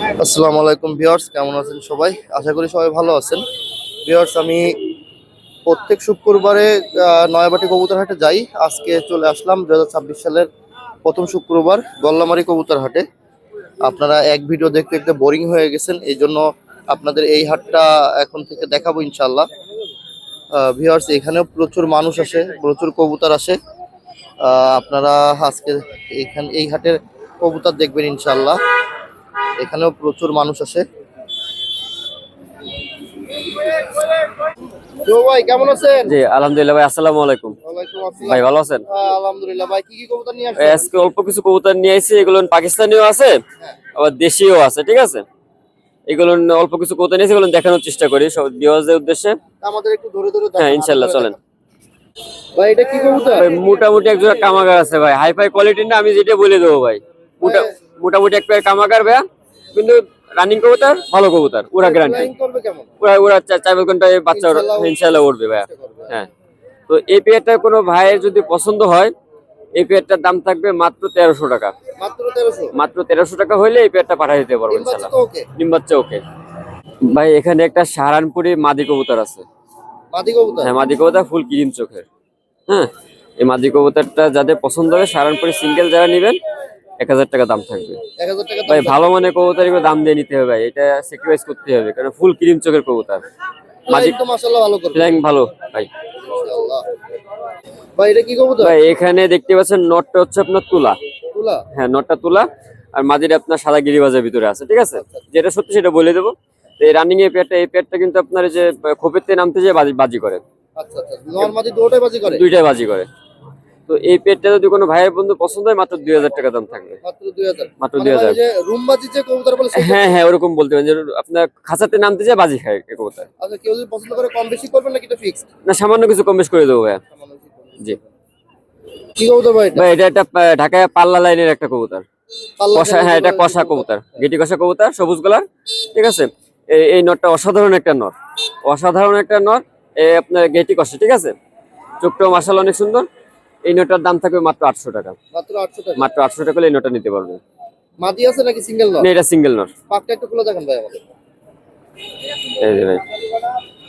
আসসালামু আলাইকুম ভিউয়ার্স, কেমন আছেন সবাই? আশা করি সবাই ভালো আছেন। ভিউয়ার্স, আমি প্রত্যেক শুক্রবারে নয়াবাটি কবুতর হাটে যাই। আজকে চলে আসলাম দুই হাজার ছাব্বিশ সালের প্রথম শুক্রবার গল্লামারি কবুতর হাটে আপনারা এক ভিডিও দেখতে দেখতে বোরিং হয়ে গেছেন, এই জন্য আপনাদের এই হাটটা এখন থেকে দেখাবো ইনশাল্লাহ ভিউয়ার্স, এখানেও প্রচুর মানুষ আসে, প্রচুর কবুতর আসে। আপনারা আজকে এইখান এই হাটের কবুতর দেখবেন ইনশাল্লাহ এখানেও প্রচুর মানুষ আসে ভাই কেমন আছেন? জি আলহামদুলিল্লাহ ভাই আসসালামু আলাইকুম। ভাই ভালো আছেন? হ্যাঁ, আলহামদুলিল্লাহ। ভাই কি কি কবুতর নিয়ে আসছেন? আজকে অল্প কিছু কবুতর নিয়ে আইছি এগুলো পাকিস্তানিও আছে আবার দেশিও আছে ঠিক আছে? এগুলো অল্প কিছু কবুতর এগুলো দেখানোর চেষ্টা করি সব বিওয়াজের উদ্দেশ্যে। আমাদের একটু ধরে ধরে হ্যাঁ ইনশাল্লাহ চলেন। ভাই এটা কি কবুতর? ভাই, মোটামুটি এক জোড়া কামাগার আছে ভাই। হাই ফাই কোয়ালিটির না আমি যেটা বলে দেবো ভাই। মোটা মোটামুটি এক পেয়ার কামাগার ভাই কিন্তু রানিং কবুতর? ভালো কবুতর ওরা গ্যারান্টি ওরা ওরা চা- চার পাঁচ বাচ্চা ইনশাল্লাহ উঠবে ভাইয়া। হ্যাঁ। তো এই পেয়ারটা কোনো ভাইয়ের যদি পছন্দ হয় এই পেয়ারটার দাম থাকবে মাত্র তেরোশো টাকা। মাত্র তেরোশো? টাকা হইলে এই পেয়ারটা পাঠিয়ে দিতে পারব ইনশাল্লাহ ডিম বাচ্চা ওকে ভাই এখানে একটা সাহারানপুরি মাদি কবুতর আছে। মাদি কবুতর? হ্যাঁ মাদি কবুতর ফুল ক্রিম চোখের। হ্যাঁ এই মাদি কবুতরটা যাদের পছন্দ হবে সাহারানপুরি সিঙ্গেল যারা নেবেন এক হাজার টাকা দাম থাকবে। ভাই ভালো মানে কবুতর দাম দিয়ে নিতে হবে ভাই। এটা স্যাক্রিফাইস করতে হবে কারণ ফুল ক্রিম চোখের কবুতর। ভালো করবে। ফ্ল্যাং ভালো ভাই। ভাই এটা কি কবুতর? ভাই এখানে দেখতে পাচ্ছেন নটটা হচ্ছে আপনার তুলা। তুলা? হ্যাঁ নটটা তুলা। আর মাদিটা আপনার সাদা গিরিবাজের ভিতরে আছে ঠিক আছে? যেটা সত্যি সেটা বলে দেবো। এই রানিং এই পেয়ারটা এই পেয়ারটা কিন্তু আপনার এই যে খোপের নামতে যেয়ে বাজি বাজি করে। আচ্ছা আচ্ছা। নর দুটোই বাজি করে? দুইটাই বাজি করে। তো এই পেটটা যদি কোনো ভাইয়ের বন্ধু পছন্দ হয় মাত্র দুই হাজার টাকা দাম থাকবে। মাত্র দুই হাজার। মানে 2000 ভাই ওই যে রুম বাজি যে কবুতর বলে সেটা- হ্যাঁ হ্যাঁ ওরকম বলতে পারেন যে আপনার খাঁচাতে নামতে যেয়ে বাজি খায় কবুতর। আচ্ছা কেউ যদি পছন্দ করে কম বেশি করবেন নাকি না সামান্য কিছু কম বেশ করে দেবো ভাইয়া। জি। ভাই এটা? একটা ঢাকায় পাল্লা লাইনের একটা কবুতর। কষা হ্যাঁ এটা কষা কবুতর গেটি কষা কবুতর সবুজ কালার ঠিক আছে? এই নটটা অসাধারণ একটা নট। অসাধারণ একটা নট আপনার গেটি কষা ঠিক আছে? চোখটাও মাসাল অনেক সুন্দর। এই নোটার দাম থাকবে মাত্র আটশো টাকা। মাত্র 800 টাকা? মাত্র আটশো টাকা হলে এই নটা নিতে পারবে। মাদি আছে নাকি সিঙ্গেল নর না এটা সিঙ্গেল নট। পাকটা একটু খুলে দেখেন ভাই আমাদের। এই যে ভাই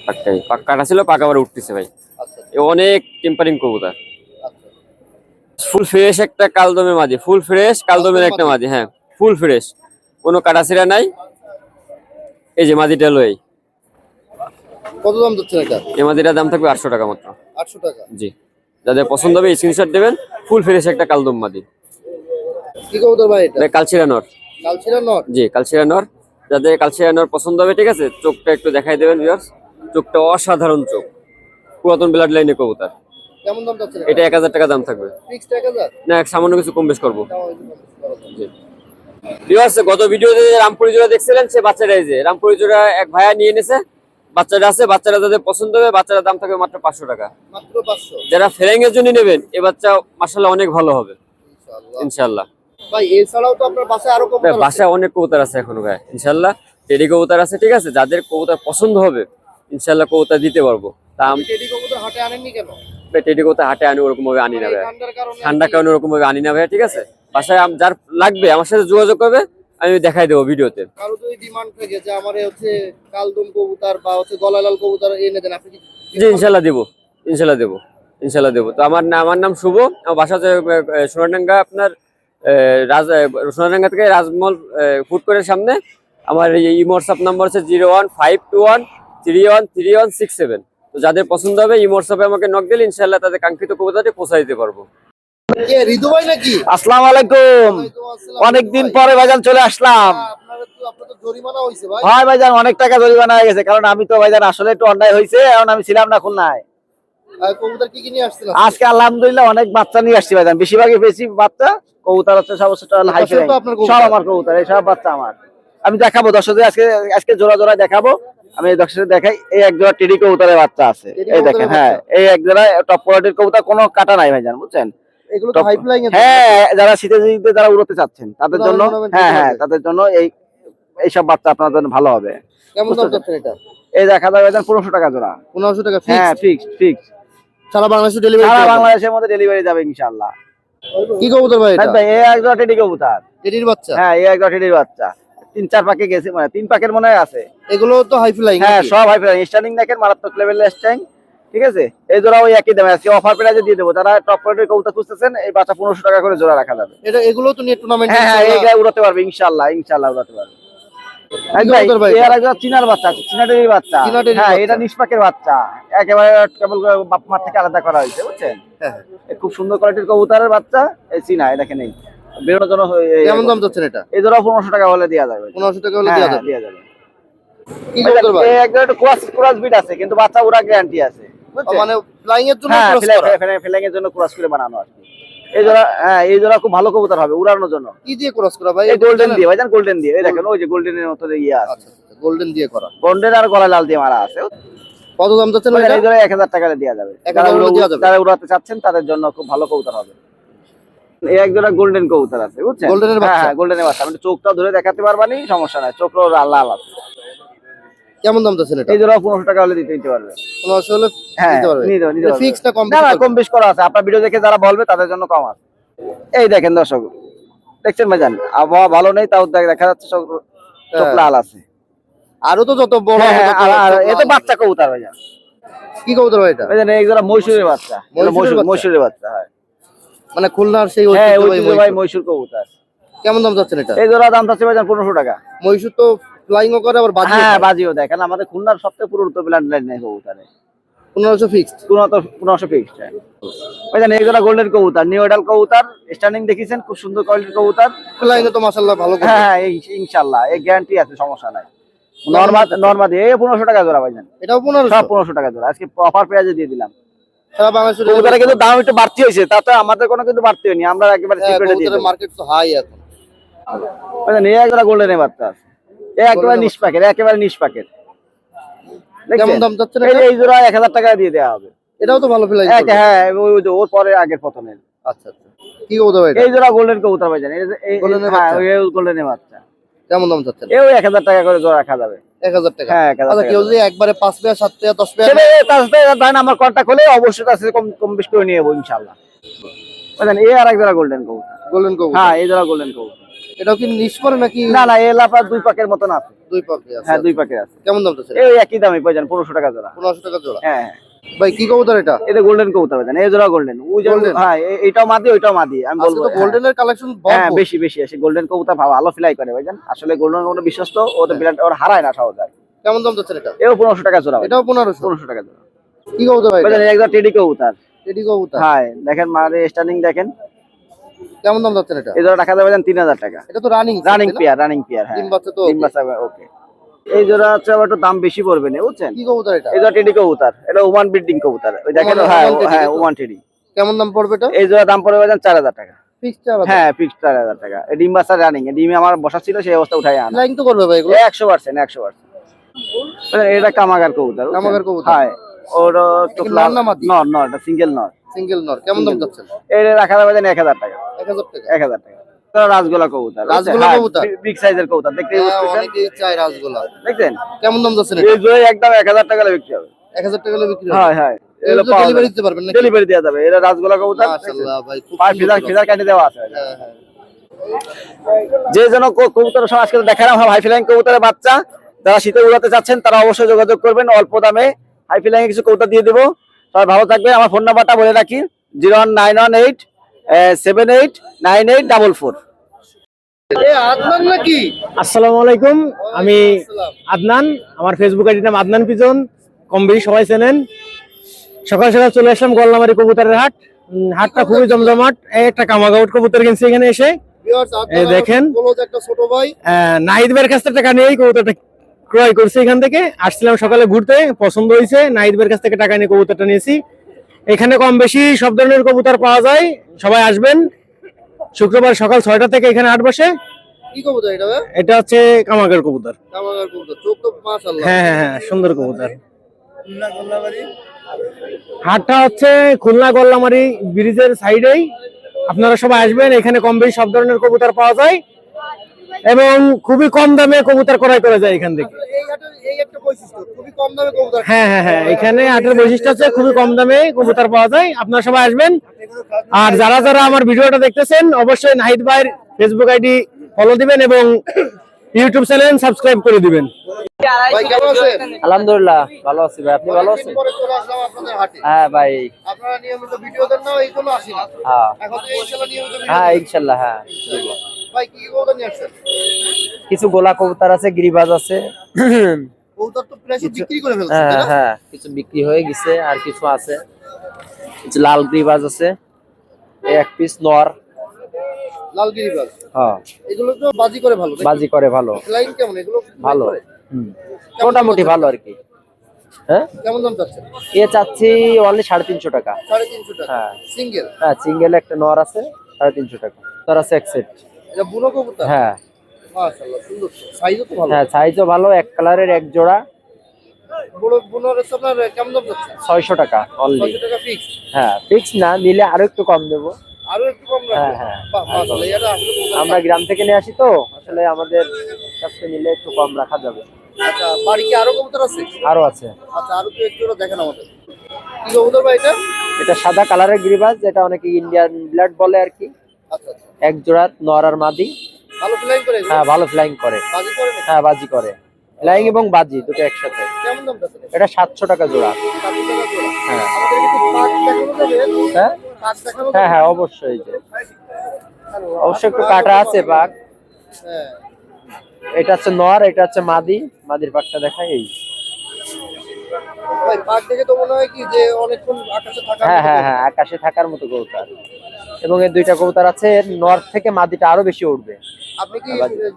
পাক্কাই পাক কাটা ছিল পাকা আবার উঠতেছে ভাই। আচ্ছা এ অনেক টেম্পারিং কবুতর। আচ্ছা। ফুল ফ্রেশ একটা কালদমে মাঝি ফুল ফ্রেশ কালদমের একটা মাঝি হ্যাঁ ফুল ফ্রেশ কোনো কাটাছিরা নাই। এই যে মাঝিটা লই কত দাম দিচ্ছেন এটা? এই মাঝিটার দাম থাকবে আটশো টাকা মাত্র। 800 টাকা? জি। যাদের পছন্দ হবে স্ক্রিনশট দেবেন ফুল ফ্রেশ একটা কালদম মাদি কি কবুতর ভাই এটা? কালচিরা নর। কালচিরা নর? জি কালচিরা নর। যাদের কালচিরা নর পছন্দ হবে ঠিক আছে চোখটা একটু দেখাই দেবেন ভিউয়ার্স চোখটা অসাধারণ চোখ। পুরাতন ব্লাড লাইনে কবুতর। কেমন দাম চাচ্ছেন? এটা এক হাজার টাকা দাম থাকবে। ফিক্সড 1000 না সামান্য কিছু কম বেশ করব। জি। ভিউয়ার্স গত ভিডিওতে রামপুরি জোড়া দেখছিলেন সে বাচ্চাটাই যে। রামপুরি জোড়া এক ভাইয়া নিয়ে এনেছে। বাচ্চাটা আছে বাচ্চারা যাদের পছন্দ হবে বাচ্চারা দাম থাকবে মাত্র পাঁচশো টাকা। মাত্র 500 যারা ফেরেং এর জন্য নেবেন এই বাচ্চা মাসাল্লাহ অনেক ভালো হবে। ইনশাল্লাহ ভাই এছাড়াও তো আপনার বাসায় আরও কবুতর বাসায় অনেক কবুতর আছে এখনও ভাই। ইনশাল্লাহ টেডি কবুতর আছে ঠিক আছে? যাদের কবুতর পছন্দ হবে ইনশাল্লাহ কবুতর দিতে পারব। তা টেডি কবুতর হাটে আনেননি কেন? টেডি কবুতর হাটে আনি ওরকম ভাবে আনি না ভাই। ঠান্ডার কারণে ওরকম ভাবে আনি না ভাই ঠিক আছে? বাসায় যার লাগবে আমার সাথে যোগাযোগ করবে। আমি দেখাই দেবো ভিডিওতে। কারও যদি ডিমান্ড থাকে যে আমার এই হচ্ছে কালদম কবুতর বা হচ্ছে গলালাল কবুতর এনে দেন আপনি জি ইনশাল্লাহ দেবো। ইনশাল্লাহ দেবো। ইনশাল্লাহ দেবো। তো আমার আমার নাম শুভ। আমার বাসা সোনাডাঙ্গা আপনার রাজ সোনাডাঙ্গা থেকে রাজমহল ফুড কোর্টের সামনে। আমার এই হোয়াটসঅ্যাপ নাম্বার হচ্ছে zero one five two one three one three one six seven. তো যাদের পছন্দ হবে ইমো হোয়াটসঅ্যাপে আমাকে নক দিলে ইনশাল্লাহ তাদের কাঙ্ক্ষিত কবিতাটি পৌঁছাই দিতে পারব। আসসালামু আলাইকুম। অনেকদিন পরে ভাইজান চলে আসলাম। আপনার তো আপনার তো জরিমানা হইছে ভাই। হয় ভাইজান অনেক টাকা জরিমানা হয়ে গেছে কারণ আমি তো ভাইজান আসলে একটু অন্যায় হয়েছে এখন আমি ছিলাম না খুলনায়। আর কবুতর কি কি নিয়ে আসছিলেন আজকে আলহামদুলিল্লাহ অনেক বাচ্চা নিয়ে আসছি ভাইজান বেশিরভাগই বেশি বাচ্চা কবুতর হচ্ছে? সব আমার কবুতর এই সব বাচ্চা আমার। আমি দেখাবো দর্শকদের আজকে আজকে জোড়া জোড়া দেখাবো। আমি দর্শকদের দেখাই এই এক জোড়া টেডি কবুতরের বাচ্চা আছে। এই দেখেন হ্যাঁ এই এক জোড়া টপ কোয়ালিটির কবুতর কোনো কাটা নাই ভাইজান বুঝছেন? এগুলো তো হাই ফ্লাইং হ্যাঁ যারা শীতে শীতে যারা উড়তে চাচ্ছেন তাদের জন্য হ্যাঁ হ্যাঁ তাদের জন্য এই এইসব বাচ্চা আপনার জন্য ভালো হবে। কেমন দাম চাচ্ছেন এটা এই দেখা যাবে পনেরোশো টাকা জোড়া। 1500 টাকা হ্যাঁ ফিক্স ফিক্স সারা বাংলাদেশে ডেলিভারি সারা বাংলাদেশের মধ্যে ডেলিভারি যাবে ইনশাআল্লাহ। কি কবুতর ভাই এটা? ভাই এই এক জোড়া টেডি কবুতর। টেডির বাচ্চা? হ্যাঁ এই এক টেডির বাচ্চা। তিন চার পাকে গেছে মানে তিন পাকের মনে হয় আছে। এগুলো তো হাই ফ্লাইং হ্যাঁ সব হাই ফ্লাই স্ট্যান্ডিং দেখেন মারাত্মক লেভেলের স্ট্যাং ঠিক আছে? এই জোড়া ওই একই দামে আজকে অফার প্রাইজে দিয়ে দেবো। যারা টপ কোয়ালিটির কবুতর খুঁজতেছেন এই বাচ্চা পনেরোশো টাকা করে জোড়া রাখা যাবে। এটা এগুলো তো নিয়ে টুর্নামেন্ট হ্যাঁ হ্যাঁ এইগুলা উড়াতে পারবে ইনশাল্লাহ ইনশাল্লাহ উড়াতে পারবে। চীনার বাচ্চা আছে, বাচ্চা। হ্যাঁ এটা নিষ্পাকের বাচ্চা। একেবারে কেবল বাপ মার থেকে আলাদা করা হয়েছে বুঝছেন? হ্যাঁ। খুব সুন্দর কোয়ালিটির কবুতরের বাচ্চা এই চীনা এই দেখেন এই। বেরোনোর জন্য কেমন দাম যাচ্ছেন এটা? এই ধরো পনেরোশো টাকা হলে দেওয়া যাবে। পনেরোশো টাকা হলে হ্যাঁ, দেওয়া হ্যাঁ, যাবে দেওয়া যাবে। কি কবুতর ভাই? এই একদম একটু ক্রস ক্রস বিট আছে কিন্তু বাচ্চা ওরা গ্যারান্টি আছে। মানে ফ্লাইং এর জন্য হ্যাঁ করা। ফেলাইং এর জন্য ক্রস করে বানানো আর কি। এই জোড়া হ্যাঁ এই জোড়া খুব ভালো কবুতর হবে উড়ানোর জন্য। কি দিয়ে ক্রস করা ভাই? গোল্ডেন দিয়ে ভাইজান গোল্ডেন দিয়ে। এই দেখেন ওই যে গোল্ডেনের মতো ইয়ে আছে। আচ্ছা গোল্ডেন দিয়ে করা। গোল্ডেন আর গলা লাল দিয়ে মারা আছে। কত দাম যাচ্ছেন ভাই এই জোড়া হাজার টাকা দেওয়া যাবে। 1000 টাকা দেওয়া যাবে। যারা উড়াতে চাচ্ছেন তাদের জন্য খুব ভালো কবুতর হবে। এই এক জোড়া গোল্ডেন কবুতর আছে বুঝছেন? গোল্ডেনের বাচ্চা? হ্যাঁ গোল্ডেনের বাচ্চা। আমি চোখটা ধরে দেখাতে পারবানি সমস্যা নাই। চোখ লাল আছে। কেমন দাম যাচ্ছেন এটা এই জোড়া পনেরোশো টাকা হলে দিতে পারবে। পনেরোশো হলে হ্যাঁ দিতে পারবে। নিতে পারবে, নিতে পারবে। ফিক্সটা কম না কম বেশ করা আছে। আপনার ভিডিও দেখে যারা বলবে তাদের জন্য কম আছে। এই দেখেন দর্শক দেখছেন ভাইজান? আবহাওয়া ভালো নেই তাও দেখ- যাচ্ছে চোখ চোখ হ্যাঁ। লাল আছে। আরও তো যত বড় হ্যাঁ, হবে হ্যাঁ, বাচ্চা কবুতর ভাইজান। কি কবুতর ভাই এটা? ভাইজান এই যারা মৈশুরের বাচ্চা। এটা মহীশূরের বাচ্চা? মহীশূরের বাচ্চা হ্যাঁ। মানে খুলনার সেই হ্যাঁ ঐতিহ্যবাহী ঐতিহ্যবাহী মহীশূর। কবুতর কেমন দাম যাচ্ছেন এটা? এই জোড়া দাম থাকছে ভাইজান পনেরোশো টাকা। মহীশূর তো ফ্লাইং ও করে আবার বাজি হ্যাঁ বাজিও দেখেন আমাদের খুলনার সবথেকে লাইন নেই কবুতরে। পনেরোশো ফিক্সড পুরোনো পুরোশো ফিক্সড এই জোড়া গোল্ডেন কবুতর নিউ এডাল কবুতর স্ট্যান্ডিং দেখেছেন? খুব সুন্দর কোয়ালিটির কবুতর। ফ্লাইং তো মাশাআল্লাহ ভালো হ্যাঁ হ্যাঁ এই- ইনশাল্লাহ এই গ্যারান্টি আছে সমস্যা নাই। নর্মাল নর্মাল পনেরোশো টাকা জোড়া ভাইজান। এটাও পনেরোশো। পনেরোশো টাকা জোড়া। আজকে অফার পেঁয়াজে দিয়ে দিলাম। কিন্তু দাম একটু বাড়তি হয়েছে তাতে আমাদের কোনো কিন্তু বাড়তি হয়নি। আমরা একেবারে হ্যাঁ, মার্কেট তো হাই এখন। আছে। এই একেবারে নিশ একেবারে নিশ প্যাকেট কেমন দাম না এই জোড়া এক হাজার টাকা দিয়ে দেওয়া হবে। এটাও তো ভালো এক হ্যাঁ ওই ওর পরে আগের প্রথমের। আচ্ছা আচ্ছা। কি কবুতর ভাই এটা? এই জোড়া গোল্ডেন কবুতর ভাই জানেন। হ্যাঁ বাচ্চা? গোল্ডেনের বাচ্চা। কেমন দাম ওই এক হাজার টাকা করে জোড়া রাখা যাবে। এক হাজার টাকা? হ্যাঁ আচ্ছা কেউ। যদি একবারে পাঁচ পেয়ার সাত পেয়ার দশ পেয়ার সেটা তার সাথে আমার কন্ট্যাক্ট হলে অবশ্যই তার সাথে কম কম বেশি করে নিয়ে যাব ইনশাল্লাহ বুঝলেন এই আর এক জোড়া গোল্ডেন কবুতর। গোল্ডেন কবুতর। হ্যাঁ এই জোড়া গোল্ডেন কবুতর। এটাও কি নিশ করে নাকি? না না এই লাফা দুই পাকের মতন আছে। দুই পাকে আছে। হ্যাঁ দুই পাকের আছে। কেমন দাম যাচ্ছে এই একই দামে পাই যান পনেরোশো টাকা জোড়া। পনেরোশো টাকা জোড়া। হ্যাঁ। হ্যাঁ। ভাই কি কবুতর এটা? এটা গোল্ডেন কবুতর ভাই এই জোড়া গোল্ডেন ওই Golden? হ্যাঁ এটাও মাদি ওইটাও মাদি আমি বলব। তো গোল্ডেনের কালেকশন হ্যাঁ বেশি বেশি আছে। গোল্ডেন কবুতর ভালো ফ্লাই করে ভাই জান। আসলে গোল্ডেন কবুতর বিশ্বস্ত ও তো বিরাট ওর হারায় না সহজে কেমন দাম যাচ্ছে এটা? এও পনেরোশো টাকা জোড়া এটাও পনেরোশো। পনেরোশো টাকা জোড়া। কি কবুতর ভাই একদম টেডি কবুতর। এটি কবুতর? হ্যাঁ দেখেন মারে স্ট্যান্ডিং দেখেন। কেমন দাম যাচ্ছে এটা? এই জোড়া দেবে যান তিন হাজার টাকা। এটা তো running running pair running pair হ্যাঁ। ডিম বাচ্চা তো ডিম বাচ্চা ওকে এই জোড়া হচ্ছে আবার একটু দাম বেশি পড়বে না বুঝছেন? কি কবুতর এটা? জোড়া টেডি কবুতর এটা ওমান বিল্ডিং কবুতর। ওই দেখেন হ্যাঁ হ্যাঁ? ওমান টেডি কেমন দাম পড়বে এটা? এই জোড়া দাম পড়বে যান চার হাজার টাকা। হ্যাঁ চার হাজার টাকা। এই ডিম বাচ্চা রানিং ডিমে আমার বসা ছিল সেই অবস্থা উঠাই আনা। ফ্লাইং তো করবে ভাই এগুলো? একশো পার্সেন্ট একশো পার্সেন্ট এটা কামাগার কবুতর কামাগার কবুতর। হ্যাঁ। ওর একটু নর না মাদি? নর নর এটা সিঙ্গেল নর। সিঙ্গেল নর। কেমন দাম যাচ্ছে এটা রাখা যাবে যান এক হাজার টাকা। এক হাজার টাকা। এক হাজার টাকা। রাজগোলা কবুতর রাজগোলা কবুতর? বিগ সাইজের কবুতর দেখতে হ্যাঁ, অনেকেই চায় রাসগোলা। দেখছেন? কেমন দাম যাচ্ছে এই জোড়া একদম এক হাজার টাকা বিক্রি হবে। এক হাজার টাকা হলে বিক্রি হ্যাঁ হ্যাঁ। ডেলিভারি দিতে পারবেন নাকি? ডেলিভারি দেওয়া যাবে। এটা রাজগোলা কবুতর মাশাআল্লাহ ভাই খুব পাঁচ সুন্দর ফিজার ফিজার দেওয়া আছে হ্যাঁ হ্যাঁ। যে যেন কবুতর সব আজকে দেখালাম হাই ফ্লাইং কবুতরের বাচ্চা। যারা শীতে উড়াতে চাচ্ছেন তারা অবশ্যই যোগাযোগ করবেন অল্প দামে। হাই ফ্লাইং কিছু কবুতর দিয়ে দেবো। সবাই ভালো থাকবে। আমার ফোন নাম্বারটা বলে রাখি। Zero one nine one eight seven eight nine eight double four. আসসালামু আলাইকুম। আমি আদনান। আমার ফেসবুক আইডির নাম আদনান পিজন। কম বেশি সবাই চেনেন। সকাল সকাল চলে আসলাম গল্লামারি কবুতরের হাট। হাটটা খুবই জমজমাট। এই একটা কামাগাউট কবুতর কিনছি এখানে এসে। দেখেন। নাহিদ ভাইয়ের কাছ থেকে টাকা নিয়েই কবুতরটা ক্রয় করছি এখান থেকে। আসছিলাম সকালে ঘুরতে পছন্দ হয়েছে ভাইয়ের কাছ থেকে টাকা নিয়ে কবুতরটা নিয়েছি। এখানে কম বেশি সব ধরনের কবুতর পাওয়া যায় সবাই আসবেন। শুক্রবার সকাল ছয়টা থেকে এখানে আট বসে। কি কবুতর এটা এটা হচ্ছে কামাগার কবুতর। কামাগার কবুতর চোখ তো মাশাআল্লাহ। হ্যাঁ হ্যাঁ হ্যাঁ সুন্দর কবুতর। হাটটা হচ্ছে খুলনা গল্লামারি ব্রিজের সাইডেই। আপনারা সবাই আসবেন এখানে কম বেশি সব ধরনের কবুতর পাওয়া যায়। এবং খুবই কম দামে কবুতর ক্রয় করা যায় এখান থেকে। এই হাটের এই একটা বৈশিষ্ট্য খুবই কম দামে কবুতর হ্যাঁ হ্যাঁ হ্যাঁ এখানে হাটের বৈশিষ্ট্য হচ্ছে খুবই কম দামে কবুতর পাওয়া যায়। আপনারা সবাই আসবেন। আর যারা যারা আমার ভিডিওটা দেখতেছেন অবশ্যই নাহিদ ভাইয়ের ফেসবুক আইডি ফলো দিবেন এবং ইউটিউব চ্যানেল সাবস্ক্রাইব করে দিবেন। আলহামদুলিল্লাহ ভালো আছি ভাই। আপনি ভালো আছেন? অনেকদিন পরে চলে আসলাম আপনাদের হাটে। হ্যাঁ ভাই। আপনারা নিয়মিত ভিডিও দেন না এই জন্য না। হ্যাঁ। ইনশাআল্লাহ হ্যাঁ ইনশাল্লাহ হ্যাঁ ভাই কি কি কবুতর নিয়ে আসছেন? কিছু গোলা কবুতর আছে গিরিবাজ আছে। কবুতর তো প্রায় বিক্রি করে ফেলছেন হ্যাঁ হ্যাঁ কিছু বিক্রি হয়ে গেছে আর কিছু আছে। কিছু লাল গিরিবাজ আছে এক পিস নর। হ্যাঁ। এগুলো তো বাজি করে ভালো বাজি করে ভালো। লাইন কেমন? এগুলো ভালো। করে? মোটামুটি ভালো আর কি। হ্যাঁ? কেমন দাম চাচ্ছেন এ চাচ্ছি অনলি সাড়ে তিনশো টাকা। সাড়ে তিনশো টাকা। হ্যাঁ। সিঙ্গেল হ্যাঁ সিঙ্গেল একটা নর আছে সাড়ে তিনশো টাকা। তার আছে এক সেট এটা বুনো কবুতর? হ্যাঁ। মাশাআল্লাহ সুন্দর সাইজও তো ভালো। হ্যাঁ সাইজও ভালো এক কালারের এক জোড়া। বুনো বুনোর আপনার কেমন দাম টাকা অনলি টাকা ফিক্স হ্যাঁ ফিক্স না নিলে আরও একটু কম দেবো। আরও একটু কম হ্যাঁ, হ্যাঁ। আমরা গ্রাম থেকে নিয়ে আসি তো আসলে আমাদের কাছে নিলে একটু কম রাখা যাবে। আচ্ছা বাড়ি কি আরও কবুতর আছে? আরও আছে। আচ্ছা আরও তো একটু দেখেন আমাদের। কি কবুতর ভাই এটা? এটা সাদা কালারের গিরিবাজ যেটা অনেকে ইন্ডিয়ান ব্লাড বলে আর কি। আচ্ছা আচ্ছা। এক জোড়া নর আর মাদি। ভালো ফ্লাইং করে হ্যাঁ ভালো ফ্লাইং করে। বাজি করে হ্যাঁ বাজি করে। ফ্লাইং এবং বাজি দুটো একসাথে। কেমন দাম এটা সাতশো টাকা জোড়া। সাতশো টাকা জোড়া। হ্যাঁ। আমাদের কিছু পাক দেখানো যাবে। হ্যাঁ? দেখানো হ্যাঁ হ্যাঁ অবশ্যই যে। অবশ্যই একটু কাটা আছে পাক হ্যাঁ। এটা হচ্ছে নর এটা হচ্ছে মাদি। মাদির পাকটা দেখা এই। ভাই পাক দেখে তো মনে হয় কি যে অনেকক্ষণ আকাশে হ্যাঁ হ্যাঁ হ্যাঁ আকাশে থাকার মতো কবুতর এবং এই দুইটা কবুতর আছে নর্থ থেকে মাদিটা আরও বেশি উঠবে আপনি কি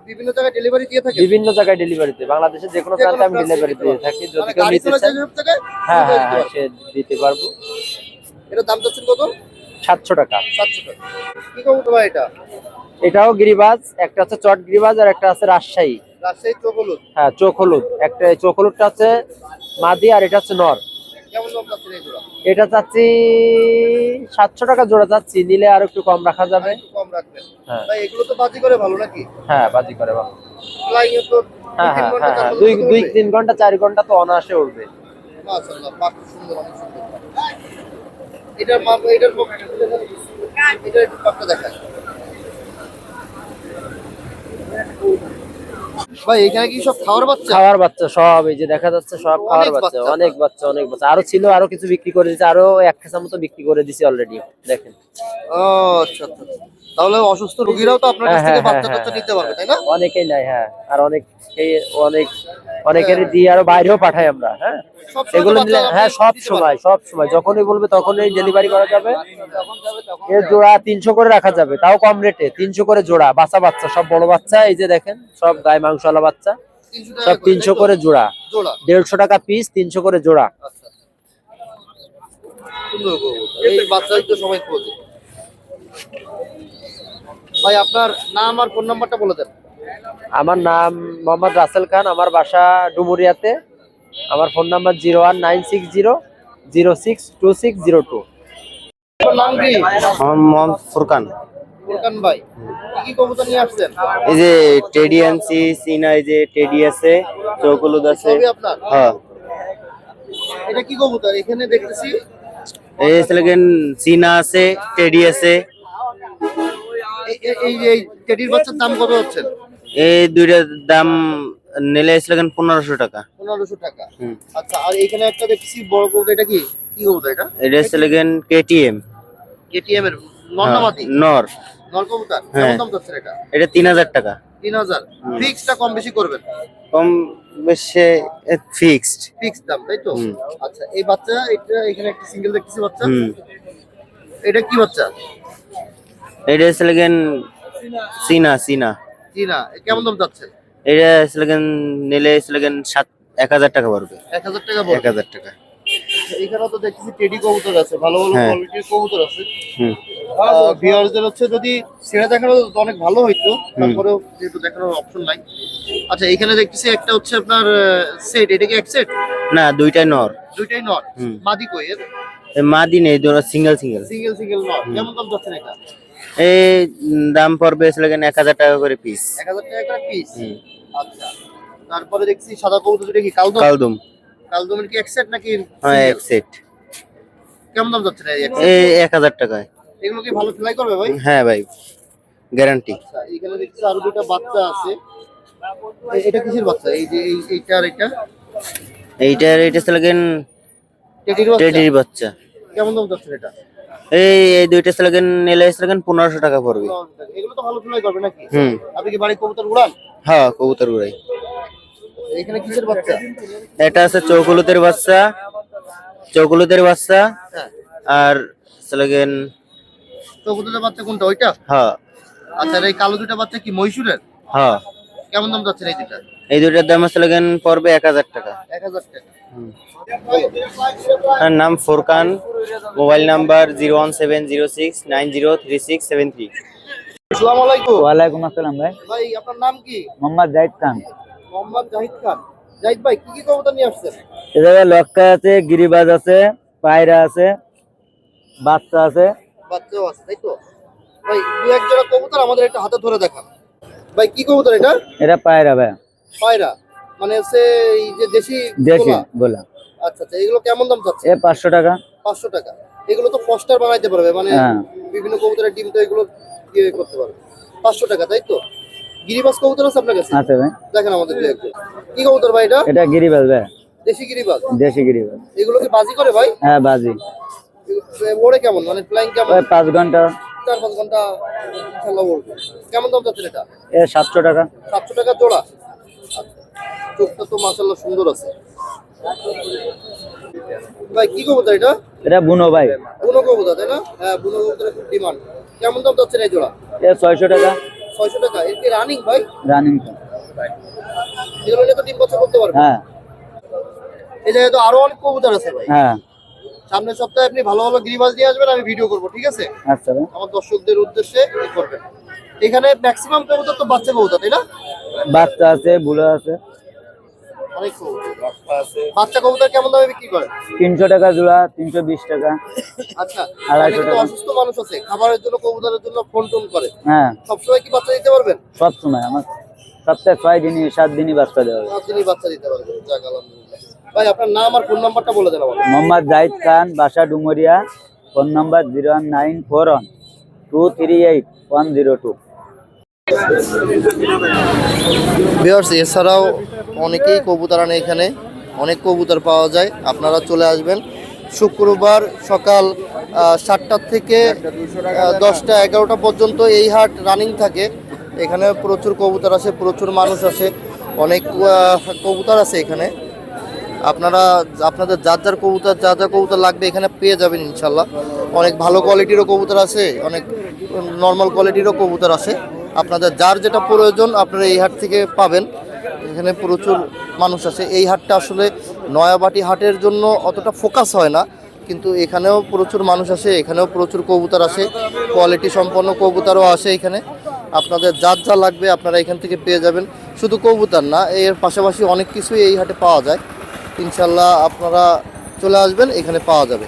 বিভিন্ন জায়গায় ডেলিভারি দিয়ে থাকেন? বিভিন্ন জায়গায় ডেলিভারিতে বাংলাদেশের যে কোনো যে কোনো প্রান্তে আমি ডেলিভারি দিয়ে থাকি। যদি কেউ নিতে জায়গায়? হ্যাঁ হ্যাঁ হ্যাঁ। সে দিতে পারব। এটা দাম চাচ্ছেন কত? সাতশো টাকা। সাতশো টাকা। কি কবুতর ভাই এটা? এটাও গিরিবাজ একটা হচ্ছে চট গিরিবাজ আর একটা আছে রাজশাহী। রাজশাহী চোখ হলুদ। হ্যাঁ চোখ হলুদ। একটা চোখ হলুদটা হচ্ছে মাদি আর এটা হচ্ছে নর কেমন দাম চাচ্ছেন এই জোড়া এটা চাচ্ছি সাতশো টাকা জোড়া চাচ্ছি নিলে আর একটু কম রাখা যাবে। কম রাখবেন। হ্যাঁ। ভাই এগুলো তো বাজি করে ভালো নাকি? হ্যাঁ বাজি করে ভালো। হ্যাঁ হ্যাঁ হ্যাঁ দুই দুই তিন ঘণ্টা চার ঘণ্টা তো অনায়াসে উঠবে। এটার মাপ এটার এটা একটু দেখায় ভাই এখানে কি সব খাওয়ার বাচ্চা খাওয়ার বাচ্চা সব এই যে দেখা যাচ্ছে সব খাওয়ার বাচ্চা বাচ্চা। অনেক বাচ্চা অনেক বাচ্চা আরও ছিল আরও কিছু বিক্রি করে দিচ্ছে আরও এক খেসার মতো বিক্রি করে দিছি অলরেডি দেখেন ও আচ্ছা আচ্ছা আচ্ছা। তাহলে অসুস্থ রোগীরাও তো আপনার কাছ হ্যাঁ, থেকে হ্যাঁ, বাচ্চা হ্যাঁ, টাচ্চা হ্যাঁ, নিতে পারবে তাই না অনেকেই নাই হ্যাঁ আর অনেক অনেক অনেকের দিয়ে আরও বাইরেও পাঠাই আমরা হ্যাঁ? এগুলো নিলে হ্যাঁ সব সময় সব সময়। যখনই বলবে তখনই ডেলিভারি করা যাবে। এর জোড়া তিনশো করে রাখা যাবে তাও কম রেটে তিনশো করে জোড়া বাচ্চা বাচ্চা সব বড় বাচ্চা এই যে দেখেন সব গায়ে মাংসওয়ালা বাচ্চা। সব তিনশো করে জোড়া। দেড়শো টাকা পিস তিনশো করে জোড়া। ভাই আপনার নাম আর ফোন নাম্বারটা বলে দেন। আমার নাম মোহাম্মদ রাসেল খান আমার বাসা ডুমুরিয়াতে। আমার phone number zero one nine six zero zero six two six zero two. আপনার নাম কি? আমার মোহাম্মদ ফুরকান। ফুরকান ভাই কি কি কবুতর নিয়ে আসছেন? এই যে টেডি আনছি সিনা এই যে টেডি আছে চৌকলুদ আছে। হ্যাঁ। এটা কি কবুতর? এখানে দেখতেছি। এই সিনা আছে টেডি আছে। এই- এই- এই যে এই টেডির বাচ্চার দাম কত হচ্ছে? এই দুইটার দাম নিলে সেলেকেন পনেরোশো টাকা। পনেরোশো টাকা। আচ্ছা আর এখানে একটা দেখতেছি বড় কবুতর এটা কি? কি কবুতর এটা? এটা সেলেকেন কেটিএম। কেটিএম এর নন্নামাতি নর। নর কবুতর হ্যাঁ। কেমন দাম যাচ্ছে এটা? এটা তিন হাজার টাকা। তিন হাজার। ফিক্সটা কম বেশি করবেন? কম বেশি ফিক্সড। ফিক্স দাম তাই তো? আচ্ছা এই বাচ্চা এটা এখানে একটা সিঙ্গেল দেখতেছি বাচ্চা। এটা কি বাচ্চা? এটা সেলেকেন সিনা সিনা। জি না এ কেমন দাম যাচ্ছে? এটা সেলেকেন নিলে সেলেকেন সাত এক হাজার টাকা পড়বে। এক হাজার টাকা এক হাজার টাকা। এখানেও তো দেখতেছি টেডি কবুতর আছে ভালো ভালো হ্যাঁ। কোয়ালিটির কবুতর আছে। ভিউয়ারদের হচ্ছে যদি দেখানো অনেক ভালো হইতো তারপরেও যেহেতু দেখানোর অপশন নাই। আচ্ছা এখানে দেখতেছি একটা হচ্ছে আপনার সেট এটা কি এক সেট না দুইটাই নর। দুইটাই হুম। মাদি কই এর? মাদি নেই দুটো সিঙ্গেল সিঙ্গেল সিঙ্গেল সিঙ্গেল নট কেমন দাম যাচ্ছে এটা? এই দাম পড়বে সেলেকেন এক হাজার টাকা করে পিস এক হাজার টাকা করে পিস আচ্ছা। তারপরে দেখছি সাদা দুটো কি কালদম? কালদুম। কালদমের কি এক সেট নাকি হ্যাঁ এক সেট কেমন দাম যাচ্ছে এই এক হাজার টাকায়। এগুলো কি ভালো ফ্লাই করবে ভাই? হ্যাঁ ভাই গ্যারান্টি আচ্ছা এখানে দেখছি আরও দুটো বাচ্চা আছে। এটা কিসের বাচ্চা? এই যে এই এইটা আর এটা এইটার এটা লাগেন টেডির বাচ্চা? টেডির বাচ্চা। কেমন দাম যাচ্ছে এটা? এই এই দুইটা লাগেন নিলে লাগেন পনেরোশো টাকা পড়বে। এগুলো তো ভালো ফ্লাই করবে নাকি? হুম। আপনি কি বাড়ি কবুতর উড়ান হ্যাঁ কবুতর উড়াই এখানে কিসের বাচ্চা? এটা আছে চৌকুলুতের বাচ্চা। চৌকুলুতের বাচ্চা। হ্যাঁ। আর লাগেন কবুতরের বাচ্চা কোনটা ওইটা? হ্যাঁ। আচ্ছা এই কালো দুটা বাচ্চা কি মহীশূরের? হ্যাঁ। কেমন দাম যাচ্ছে এই দুটা এই দুইটার দাম আছে লাগেন পড়বে এক হাজার টাকা। তার নাম Forkan mobile number zero one seven zero six nine zero three six seven three. আসসালামু আলাইকুম। ওয়ালাইকুম আসসালাম ভাই। ভাই আপনার নাম কি? মোহাম্মদ জাহিদ খান। মোহাম্মদ জাহিদ খান। জাহিদ ভাই কি কি কবুতর নিয়ে আসছেন? এ জায়গায় লক্কা আছে গিরিবাজ আছে পায়রা আছে বাচ্চা আছে। বাচ্চাও আছে তাই তো? ভাই দু এক জোড়া কবুতর আমাদের একটা হাতে ধরে দেখান। ভাই কি কবুতর এটা? এটা পায়রা ভাই। পায়রা? মানে হচ্ছে এই যে দেশি দেশি গোলা। গোলা। আচ্ছা আচ্ছা এগুলো কেমন দাম যাচ্ছে? এ পাঁচশো টাকা। পাঁচশো টাকা। এগুলো তো ফস্টার বানাইতে পারবে মানে হ্যাঁ। বিভিন্ন কবুতরের ডিম তো এগুলো ইয়ে করতে পারবে। পাঁচশো টাকা তাই তো? গিরিবাজ কবুতর আছে আপনার কাছে? আছে ভাই। দেখেন আমাদের একজন কি কবুতর ভাই এটা? এটা ভাই। দেশি গিরিবাজ দেশি গিরিবাজ এগুলো কি বাজি করে ভাই? হ্যাঁ বাজি। ওড়ে কেমন? মানে ফ্লাইং কেমন? পাঁচ ঘণ্টা। চার পাঁচ ঘণ্টা ইনশাল্লাহ উড়বে কেমন দাম যাচ্ছে এটা? এ সাতশো টাকা। সাতশো টাকা জোড়া। চোখটা তো মাসাল্লাহ সুন্দর আছে। ভাই কি কবুতর এটা? এটা বুনো ভাই। বুনো কবুতর তাই না? হ্যাঁ বুনো কবুতরের খুব ডিমান্ড। কেমন দাম যাচ্ছে এই জোড়া? এ ছয়শো টাকা। ছয়শো টাকা। এর কি রানিং ভাই? রানিং এগুলো নিয়ে তো তিন বছর করতে পারবে। হ্যাঁ। এই জায়গায় তো আরও অনেক কবুতর আছে ভাই। হ্যাঁ। সামনের সপ্তাহে আপনি ভালো ভালো গিরিবাজ নিয়ে আসবেন আমি ভিডিও করব ঠিক আছে? আচ্ছা আমার দর্শকদের উদ্দেশ্যে করবেন। এখানে ম্যাক্সিমাম কবুতর তো বাচ্চা কবুতর তাই না? বাচ্চা আছে বুলো আছে। বাচ্চা কবুতর কেমন দামে বিক্রি করেন তিনশো টাকা জোড়া তিনশো বিশ টাকা। আচ্ছা আড়াইশো টাকা। অসুস্থ মানুষ আছে খাবারের জন্য কবুতরের জন্য ফোন টোন করে। হ্যাঁ। সবসময় কি বাচ্চা দিতে পারবেন? আমার সপ্তাহে ছয় দিনই সাত দিনই বাচ্চা দেওয়া হবে দিনই বাচ্চা দিতে পারবেন যাক আলহামদুলিল্লাহ। ভাই আপনার নাম আর ফোন নাম্বারটা বলে দেন আমার মোহাম্মদ জাহিদ খান বাসা Dumuria phone number zero one nine four one two three eight one zero two viewers এছাড়াও অনেকেই কবুতর আনে এখানে। অনেক কবুতর পাওয়া যায়। আপনারা চলে আসবেন শুক্রবার সকাল সাতটার থেকে দশটা এগারোটা পর্যন্ত এই হাট রানিং থাকে। এখানে প্রচুর কবুতর আছে প্রচুর মানুষ আছে অনেক কবুতর আছে এখানে। আপনারা, আপনাদের যার যার কবুতর যা যা কবুতর লাগবে এখানে পেয়ে যাবেন ইনশাল্লাহ। অনেক ভালো কোয়ালিটিরও কবুতর আছে, অনেক নর্মাল কোয়ালিটিরও কবুতর আছে। আপনাদের যার যেটা প্রয়োজন আপনারা এই হাট থেকে পাবেন। এখানে প্রচুর মানুষ আছে। এই হাটটা আসলে নয়াবাটি হাটের জন্য অতটা ফোকাস হয় না। কিন্তু এখানেও প্রচুর মানুষ আসে, এখানেও প্রচুর কবুতর আসে। কোয়ালিটি সম্পন্ন কবুতরও আসে এখানে। আপনাদের যার যা লাগবে আপনারা এখান থেকে পেয়ে যাবেন। শুধু কবুতর না, এর পাশাপাশি অনেক কিছুই এই হাটে পাওয়া যায়। ইনশাল্লাহ আপনারা চলে আসবেন, এখানে পাওয়া যাবে।